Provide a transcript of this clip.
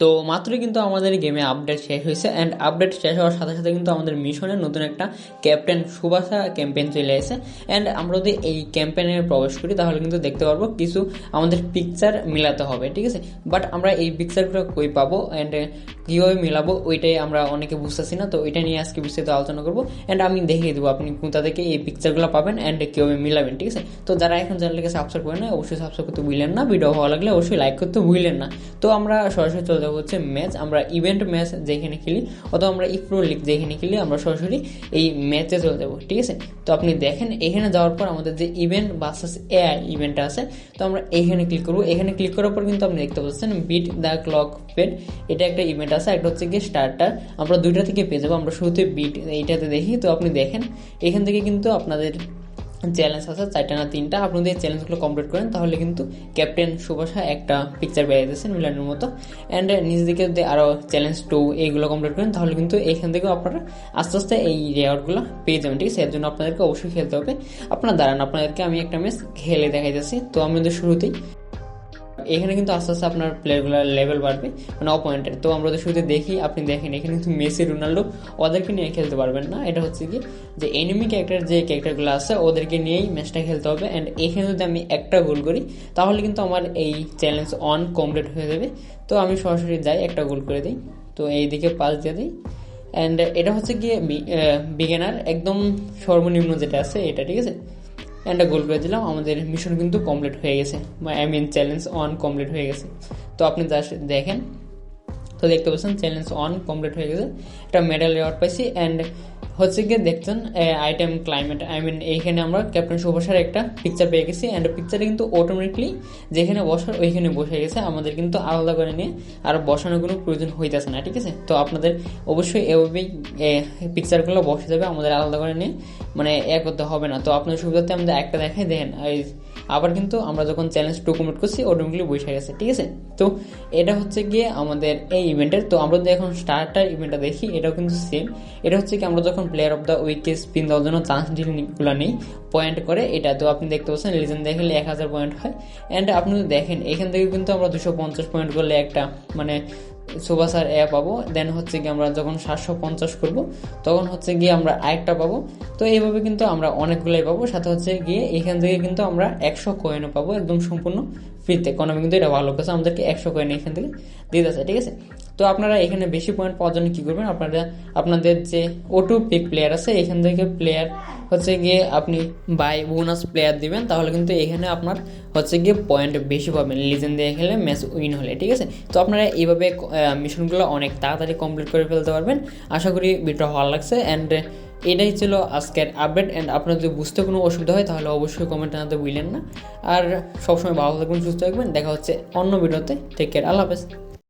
তো মাত্রই কিন্তু আমাদের গেমে আপডেট শেষ হয়েছে অ্যান্ড আপডেট শেষ হওয়ার সাথে সাথে কিন্তু আমাদের মিশনে নতুন একটা ক্যাপ্টেন সুবাসা ক্যাম্পেন চলে এসেছে অ্যান্ড আমরা যদি এই ক্যাম্পেনে প্রবেশ করি তাহলে কিন্তু দেখতে পারব কিছু আমাদের পিকচার মিলাতে হবে, ঠিক আছে? বাট আমরা এই পিকচারগুলো কই পাবো অ্যান্ড কীভাবে মিলাবো, ওইটাই আমরা অনেকে বুঝতেছি না, তো ওইটা নিয়ে আজকে বিস্তারিত আলোচনা করব। অ্যান্ড আমি দেখিয়ে দেবো, আপনি কোথা থেকে এই পিকচারগুলো পাবেন অ্যান্ড কীভাবে মিলাবেন, ঠিক আছে? তো যারা এখন চ্যানেলটাকে সাবস্ক্রাইব করেন না অবশ্যই সাবস্ক্রাইব করতে ভুলেন না। ভিডিও ভালো লাগলে অবশ্যই লাইক করতে ভুলেন না। তো আমরা সরাসরি চলে যাব হচ্ছে ম্যাচ আমরা ইভেন্ট ম্যাচ যেখানে খেলি, অথবা আমরা ইপ্রো লিগ যেখানে খেলি, আমরা সরাসরি এই ম্যাচে চলে যাব, ঠিক আছে? তো আপনি দেখেন, এখানে যাওয়ার পর আমাদের যে ইভেন্ট বাসাস এআই ইভেন্ট আছে, তো আমরা এখানে ক্লিক করব। এখানে ক্লিক করার পর কিন্তু আপনি দেখতে পাচ্ছেন বিট দ্য ক্লক পেড এটা একটা ইভেন্ট আছে একটা হচ্ছে গিয়ে স্টার্টার আমরা দুইটা থেকে পেয়ে যাব। আমরা শুরুতে বিট এইটাতে দেখি। তো আপনি দেখেন, এখান থেকে কিন্তু আপনাদের চ্যালেঞ্জ আছে, চারটা না তিনটা। আপনি যদি চ্যালেঞ্জগুলো কমপ্লিট করেন, তাহলে কিন্তু ক্যাপ্টেন সুভাষা একটা পিকচার পেয়ে যাচ্ছেন মিলানের মতো। অ্যান্ড নিজ দিকে যদি আরও চ্যালেঞ্জ টু এইগুলো কমপ্লিট করেন, তাহলে কিন্তু এখান থেকেও আপনারা আস্তে আস্তে এই রেওয়ার্ডগুলো পেয়ে যাবেন, ঠিক আছে? এর জন্য আপনাদেরকে অবশ্যই খেলতে হবে। আপনার দাঁড়ান, আপনাদেরকে আমি একটা ম্যাচ খেলে দেখাই যাচ্ছি তো আমাদের শুরুতেই এখানে কিন্তু আস্তে আস্তে আপনার প্লেয়ারগুলোর লেভেল বাড়বে মানে অপয়েন্টের তো আমরা যদি শুরুতে দেখি, আপনি দেখেন, এখানে কিন্তু মেসি রোনাল্ডো ওদেরকে নিয়ে খেলতে পারবেন না। এটা হচ্ছে কি যে এনিমি ক্যারেক্টার যে ক্যারেক্টারগুলো আছে, ওদেরকে নিয়েই ম্যাচটা খেলতে হবে। অ্যান্ড এখানে যদি আমি একটা গোল করি, তাহলে কিন্তু আমার এই চ্যালেঞ্জ অন কমপ্লিট হয়ে যাবে। তো আমি সরাসরি যাই, একটা গোল করে দিই। তো এই দিকে পাস দিয়ে দিই। অ্যান্ড এটা হচ্ছে গিয়ে বিগেনার একদম সর্বনিম্ন যেটা আছে, এটা, ঠিক আছে? একটা গোল করে দিলাম আমাদের মিশন কিন্তু কমপ্লিট হয়ে গেছে। I mean challenge on complete হয়ে গেছে। তো আপনি জাস্ট দেখেন। তো দেখতে পাচ্ছেন চ্যালেঞ্জ অন কমপ্লিট হয়ে গেছে। একটা মেডেল রেওয়ার্ড পাইছি। অ্যান্ড হচ্ছে গিয়ে দেখছেন আইটেম ক্লাইমেট আই মিন এইখানে আমরা ক্যাপ্টেন সুভাষের একটা পিকচার পেয়ে গেছি। অ্যান্ড পিকচারে কিন্তু অটোমেটিকলি যেখানে বসার, ওইখানে বসে গেছে। আমাদের কিন্তু আলাদা করে নিয়ে আর বসানোর কোনো প্রয়োজন হইতেছে না, ঠিক আছে? তো আপনাদের অবশ্যই এভাবেই পিকচারগুলো বসে যাবে। আমাদের আলাদা করে নিয়ে মানে এ করতে হবে না। তো আপনার সুবিধাতে আমাদের একটা দেখাই, দেখেন আবার কিন্তু আমরা যখন চ্যালেঞ্জ টু কমপ্লিট করছি অটোমেটিকলি বসে গেছে, ঠিক আছে? তো এটা হচ্ছে গিয়ে আমাদের এই ইভেন্টের তো আমরা যদি এখন স্টার্টার ইভেন্টটা দেখি, এটাও কিন্তু সেম এটা হচ্ছে কি আমরা যখন প্লেয়ার অফ দ্য উইকে স্পিন দেওয়ার জন্য চান্স ডিলগুলো নেই পয়েন্ট করে, এটা তো আপনি দেখতে পাচ্ছেন লিজেন্ড দেখলে এক হাজার পয়েন্ট হয়। অ্যান্ড আপনি দেখেন, এখান থেকে কিন্তু আমরা দুশো পঞ্চাশ পয়েন্ট করলে একটা মানে সুবাসার এ পাবো। দেন হচ্ছে গিয়ে আমরা যখন সাতশো পঞ্চাশ করব, তখন হচ্ছে গিয়ে আমরা আরেকটা পাবো। তো এইভাবে কিন্তু আমরা অনেকগুলোই পাবো। সাথে হচ্ছে গিয়ে এখান থেকে কিন্তু আমরা একশো কয়েনও পাবো একদম সম্পূর্ণ ফ্রিতে কোনো কিন্তু এটা ভালো কাছে আমাদেরকে একশো কয়েন এখান থেকে দিতে আছে, ঠিক আছে? তো আপনারা এখানে বেশি পয়েন্ট পাওয়ার জন্য কী করবেন? আপনারা, আপনাদের যে ওটু পিক প্লেয়ার আছে, এখান থেকে প্লেয়ার হচ্ছে গিয়ে আপনি বাই বোনাস প্লেয়ার দিবেন, তাহলে কিন্তু এখানে আপনার হচ্ছে গিয়ে পয়েন্ট বেশি পাবেন। লিজেন্ড দিয়ে খেলে ম্যাচ উইন হলে, ঠিক আছে? তো আপনারা এইভাবে মিশনগুলো অনেক তাড়াতাড়ি কমপ্লিট করে ফেলতে পারবেন। আশা করি ভিডিওটা ভালো লাগছে অ্যান্ড এটাই ছিল আজকের আপডেট অ্যান্ড আপনার যদি বুঝতে কোনো অসুবিধা হয়, তাহলে অবশ্যই কমেন্ট জানাতে ভুলেন না। আর সবসময় ভালো থাকবেন, সুস্থ থাকবেন। দেখা হচ্ছে অন্য ভিডিওতে। টেক কেয়ার আল্লাহ হাফেজ।